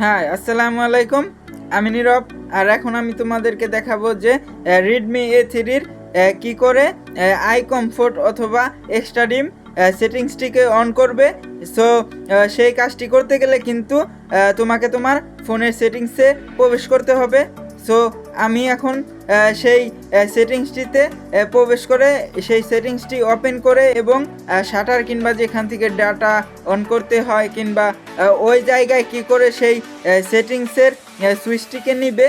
হ্যাঁ আসসালামু আলাইকুম। আমি নীরব, আর এখন আমি তোমাদেরকে দেখাবো যে রিডমি এ থ্রির কী করে আই কমফোর্ট অথবা এক্সট্রা ডিম সেটিংসটিকে অন করবে। সো সেই কাজটি করতে গেলে কিন্তু তোমাকে তোমার ফোনের সেটিংসে প্রবেশ করতে হবে। সো আমি এখন সেই সেটিংসটিতে প্রবেশ করে, সেই সেটিংসটি ওপেন করে এবং শাটার কিংবা যেখান থেকে ডাটা অন করতে হয় কিংবা ওই জায়গায় কি করে সেই সেটিংসের সুইচটিকে নিবে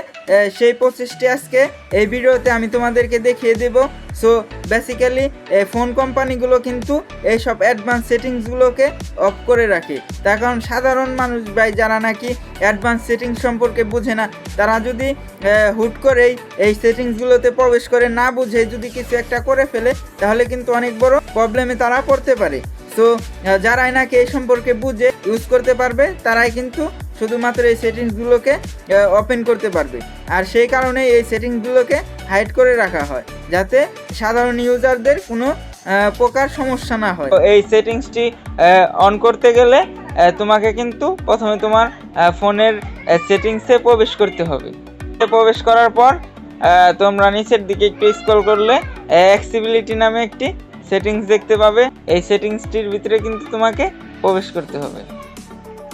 সেই প্রসেসটি আজকে এই ভিডিওতে আমি তোমাদেরকে দেখিয়ে দেব। সো বেসিক্যালি ফোন কোম্পানিগুলো কিন্তু এইসব অ্যাডভান্স সেটিংসগুলোকে অফ করে রাখে। তার কারণ সাধারণ মানুষ ভাই যারা নাকি অ্যাডভান্স সেটিংস সম্পর্কে বুঝে না, তারা যদি হুট করেই এই সেটিংসগুলোতে প্রবেশ করে না বুঝে যদি কিছু একটা করে ফেলে, তাহলে কিন্তু অনেক বড় প্রবলেমে তারা পড়তে পারে। তো যারাই নাকি এই সম্পর্কে বুঝে ইউজ করতে পারবে, তারাই কিন্তু শুধুমাত্র এই সেটিংসগুলোকে ওপেন করতে পারবে। আর সেই কারণে এই সেটিংসগুলোকে হাইড করে রাখা হয়, যাতে সাধারণ ইউজারদের কোনো প্রকার সমস্যা না হয়। এই সেটিংসটি অন করতে গেলে তোমাকে কিন্তু প্রথমে তোমার ফোনের সেটিংসে প্রবেশ করতে হবে। প্রবেশ করার পর তোমরা নিচের দিকে একটু স্ক্রল করলে অ্যাক্সিবিলিটি নামে একটি সেটিংস দেখতে পাবে। এই সেটিংসটির ভিতরে কিন্তু তোমাকে প্রবেশ করতে হবে।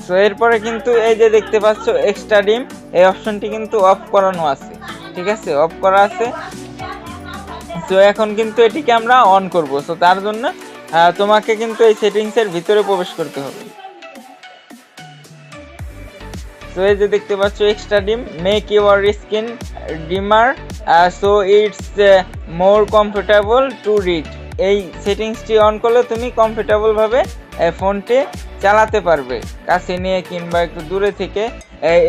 সো এরপরে কিন্তু এই যে দেখতে পাচ্ছ এক্সট্রা ডিম, এই অপশনটি কিন্তু অফ করানো আছে। ঠিক আছে? অফ করা আছে। তো এখন কিন্তু এটিকে আমরা অন করব। সো তার জন্য তোমাকে কিন্তু এই সেটিংসের ভিতরে প্রবেশ করতে হবে। সো এই যে দেখতে পাচ্ছ extra dim make your skin dimmer so it's more comfortable to read এই সেটিংসটি অন করলে তুমি কমফোর্টেবল ভাবে ফোনটি চালাতে পারবে। কাছে নিয়ে কিংবা একটু দূরে থেকে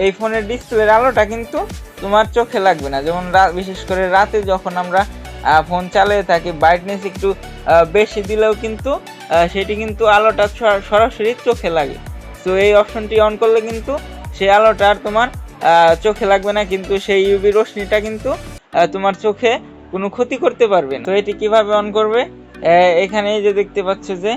এই ফোনের ডিসপ্লের আলোটা কিন্তু তোমার চোখে লাগবে না। যেমন বিশেষ করে রাতে যখন আমরা ফোন চালিয়ে থাকি ব্রাইটনেস একটু বেশি দিলেও কিন্তু সেটি কিন্তু আলোটা সরা- সরাসরি চোখে লাগে। তো এই অপশনটি অন করলে কিন্তু সেই আলোটা আর তোমার চোখে লাগবে না, কিন্তু সেই ইউবি রশ্মিটা কিন্তু তোমার চোখে কোনো ক্ষতি করতে পারবে না। তো এটি কীভাবে অন করবে? এখানে যে দেখতে পাচ্ছ যে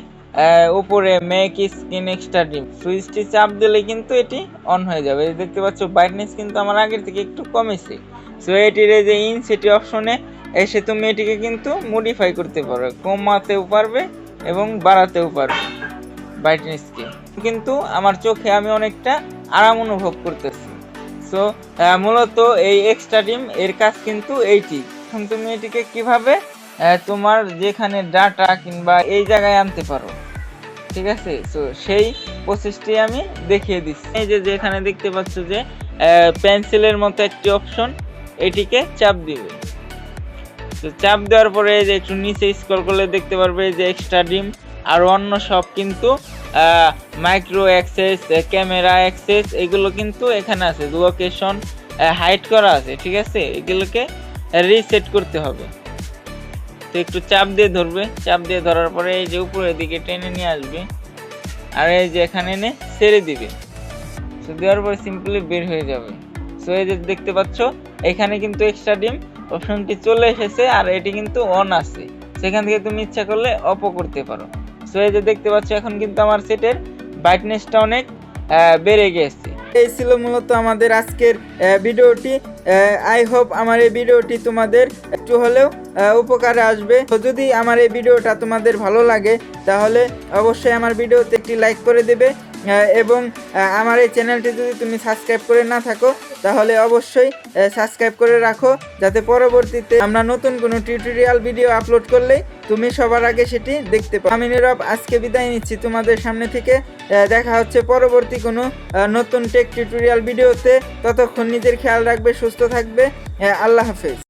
উপরে মেক স্ক্রিন এক্সট্রা ডিম সুইচটি চাপ দিলে কিন্তু এটি অন হয়ে যাবে। দেখতে পাচ্ছ ব্রাইটনেস কিন্তু আমার আগের থেকে একটু কমেছে। সো এটির যে ইন সেটি অপশনে এসে তুমি এটিকে কিন্তু মডিফাই করতে পারবে কমাতেও পারবে এবং বাড়াতেও পারবে ব্রাইটনেসকে কিন্তু আমার চোখে আমি অনেকটা আরাম অনুভব করতেছি। সো মূলত এই এক্সট্রা ডিম এর কাজ কিন্তু এইটি। এখন তুমি এটিকে কীভাবে তোমার যেখানে ডাটা কিংবা এই জায়গায় আনতে পারো। ঠিক আছে? সো সেই প্রসেসটি আমি দেখিয়ে দিচ্ছি। এই যে যেখানে দেখতে পাচ্ছ যে পেন্সিলের মতো একটি অপশন এটিকে চাপ দিবে। তো চাপ দেওয়ার পরে যে, একটু নিচে স্ক্রল করলে দেখতে পারবে যে এক্সট্রা ডিম আর অন্য সব কিন্তু মাইক্রো অ্যাক্সেস ক্যামেরা অ্যাক্সেস এগুলো কিন্তু এখানে আছে। লোকেশন হাইড করা আছে, ঠিক আছে? এগুলোকে রিসেট করতে হবে। তো একটু চাপ দিয়ে ধরবে। চাপ দিয়ে ধরার পরে এই যে উপরের দিকে টেনে নিয়ে আসবে। আর এই যে এখানে এনে ছেড়ে দিবে। তো দেওয়ার পরে সিম্পলি বের হয়ে যাবে। সো এই যে দেখতে পাচ্ছ, এখানে কিন্তু এক্সট্রা ডিম অপশনটি চলে এসেছে আর এটি কিন্তু অন আছে। সেখান থেকে তুমি ইচ্ছা করলে অপও করতে পারো। সো এই যে দেখতে পাচ্ছ, এখন কিন্তু আমার সেটের ব্রাইটনেসটা অনেক বেড়ে গেছে। এই ছিল মূলত আমাদের আজকের ভিডিওটি। আই হোপ আমার এই ভিডিওটি তোমাদের একটু হলেও উপকারে আসবে। তো যদি আমার এই ভিডিওটা তোমাদের ভালো লাগে, তাহলে অবশ্যই আমার ভিডিওতে একটি লাইক করে দেবে এবং আমার এই চ্যানেলটি যদি তুমি সাবস্ক্রাইব করে না থাকো, তাহলে অবশ্যই সাবস্ক্রাইব করে রাখো, যাতে পরবর্তীতে আমরা নতুন কোনো টিউটোরিয়াল ভিডিও আপলোড করলেই তুমি সবার আগে সেটি দেখতে পাও। আমি নীরব, আজকে বিদায় নিচ্ছি তোমাদের সামনে থেকে। দেখা হচ্ছে পরবর্তী কোনো নতুন টেক টিউটোরিয়াল ভিডিওতে। ততক্ষণ নিজের খেয়াল রাখবে, সুস্থ থাকবে। আল্লাহ হাফেজ।